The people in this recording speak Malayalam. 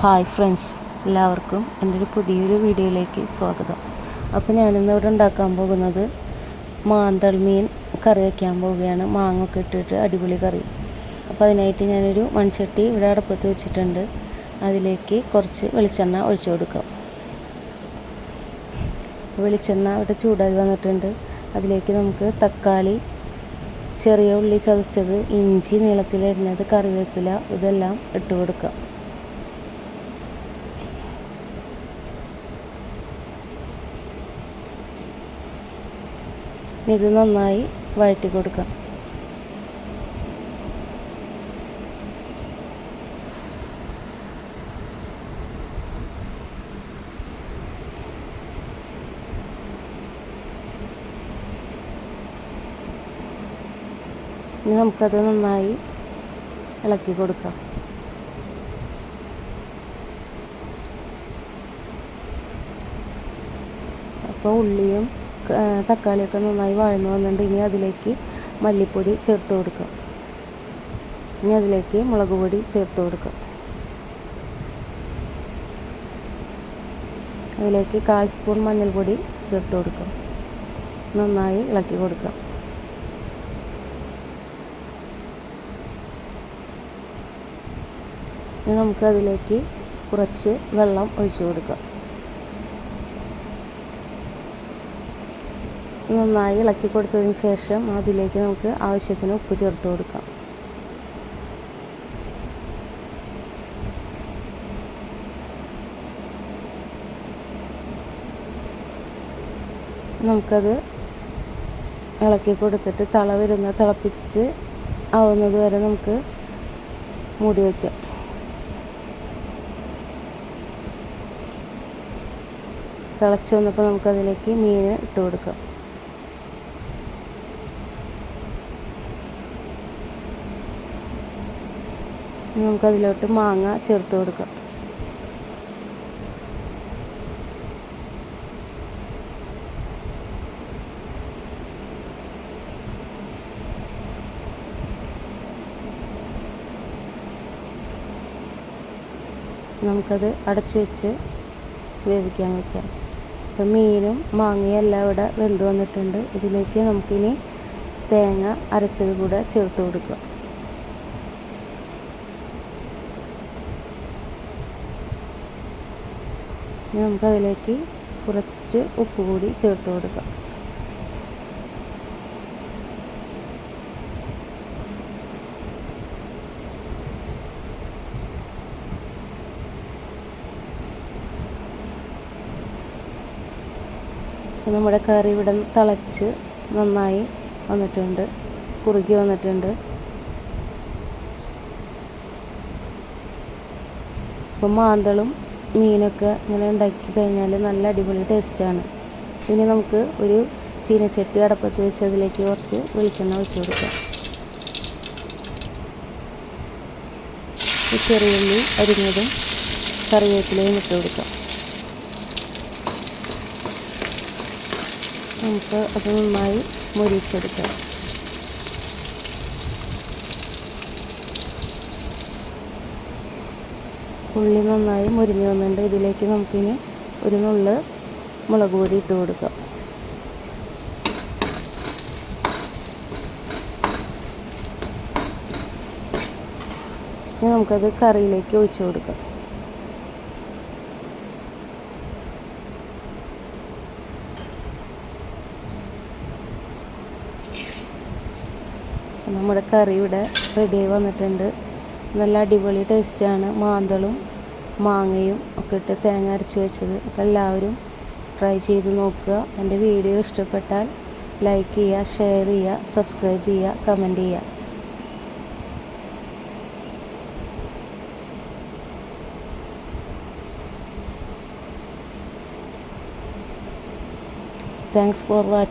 ഹായ് ഫ്രണ്ട്സ് എല്ലാവർക്കും എന്റെ ഒരു പുതിയൊരു വീഡിയോയിലേക്ക് സ്വാഗതം. അപ്പോൾ ഞാനിന്ന് ഇവിടെ ഉണ്ടാക്കാൻ പോകുന്നത് മാന്തൾ മീൻ കറി വയ്ക്കാൻ പോവുകയാണ്. മാങ്ങൊക്കെ ഇട്ടിട്ട് അടിപൊളി കറി. അപ്പോൾ അതിനായിട്ട് ഞാനൊരു മൺചട്ടി ഇവിടെ അടുപ്പത്ത് വെച്ചിട്ടുണ്ട്. അതിലേക്ക് കുറച്ച് വെളിച്ചെണ്ണ ഒഴിച്ചു കൊടുക്കാം. വെളിച്ചെണ്ണ ഇവിടെ ചൂടായി വന്നിട്ടുണ്ട്. അതിലേക്ക് നമുക്ക് തക്കാളി ചെറിയ ഉള്ളി ചതച്ചത് ഇഞ്ചി നീളത്തിലരിഞ്ഞത് കറിവേപ്പില ഇതെല്ലാം ഇട്ട് കൊടുക്കാം. ഇത് നന്നായി വഴറ്റി കൊടുക്കാം. ഇനി നമുക്കത് നന്നായി ഇളക്കി കൊടുക്കാം. അപ്പോൾ ഉള്ളിയും തക്കാളിയൊക്കെ നന്നായി വഴന്നു വന്നിട്ടുണ്ട്. ഇനി അതിലേക്ക് മല്ലിപ്പൊടി ചേർത്ത് കൊടുക്കുക. ഇനി അതിലേക്ക് മുളക് പൊടി ചേർത്ത് കൊടുക്കുക. അതിലേക്ക് കാൽ സ്പൂൺ മഞ്ഞൾപ്പൊടി ചേർത്ത് കൊടുക്കുക. നന്നായി ഇളക്കി കൊടുക്കുക. ഇനി നമുക്ക് അതിലേക്ക് കുറച്ച് വെള്ളം ഒഴിച്ചു കൊടുക്കാം നന്നായി ഇളക്കി കൊടുത്തതിന് ശേഷം അതിലേക്ക് നമുക്ക് ആവശ്യത്തിന് ഉപ്പ് ചേർത്ത് കൊടുക്കാം. നമുക്കത് ഇളക്കി കൊടുത്തിട്ട് തള വരുന്ന തിളപ്പിച്ച് ആവുന്നത് വരെ നമുക്ക് മൂടി വയ്ക്കാം. തിളച്ച് വന്നപ്പോൾ നമുക്കതിലേക്ക് മീൻ ഇട്ട് കൊടുക്കാം. നമുക്കതിലോട്ട് മാങ്ങ ചേർത്ത് കൊടുക്കാം. നമുക്കത് അടച്ചു വെച്ച് വേവിക്കാൻ വയ്ക്കാം അപ്പം മീനും മാങ്ങയും എല്ലാം ഇവിടെ വെന്ത് വന്നിട്ടുണ്ട്. ഇതിലേക്ക് നമുക്കിനി തേങ്ങ അരച്ചത് കൂടെ ചേർത്ത് കൊടുക്കാം. ഇനി നമുക്കതിലേക്ക് കുറച്ച് ഉപ്പ് കൂടി ചേർത്ത് കൊടുക്കാം. നമ്മുടെ കറി ഇവിടെ തിളച്ച് നന്നായി വന്നിട്ടുണ്ട് കുറുകി വന്നിട്ടുണ്ട്. അപ്പം മാന്തളും മീനൊക്കെ ഇങ്ങനെ ഉണ്ടാക്കി കഴിഞ്ഞാൽ നല്ല അടിപൊളി ടേസ്റ്റാണ്. ഇനി നമുക്ക് ഒരു ചീനച്ചട്ടി അടപ്പത്ത് വെച്ച് അതിലേക്ക് കുറച്ച് വെളിച്ചെണ്ണ വെച്ച് കൊടുക്കാം. ചെറിയുള്ളി അരിഞ്ഞതും കറിവേപ്പിലയും ഇട്ട് കൊടുക്കാം. നമുക്ക് അത് നന്നായി മുരിച്ചെടുക്കാം. ഉള്ളി നന്നായി മുരിഞ്ഞു വന്നിട്ടുണ്ട്. ഇതിലേക്ക് നമുക്കിനി ഒരു നുള്ള് മുളക് പൊടി ഇട്ട് കൊടുക്കാം. ഇനി നമുക്കത് കറിയിലേക്ക് ഒഴിച്ചു കൊടുക്കാം. നമ്മുടെ കറി ഇവിടെ ആയി വന്നിട്ടുണ്ട്. നല്ല അടിപൊളി ടേസ്റ്റാണ് മാന്തളും മാങ്ങയും ഒക്കെ ഇട്ട് തേങ്ങ അരച്ച് വെച്ചത്. അപ്പോൾ എല്ലാവരും ട്രൈ ചെയ്ത് നോക്കുക. എന്റെ വീഡിയോ ഇഷ്ടപ്പെട്ടാൽ ലൈക്ക് ചെയ്യുക ഷെയർ ചെയ്യുക സബ്സ്ക്രൈബ് ചെയ്യുക കമന്റ് ചെയ്യുക. Thanks for watching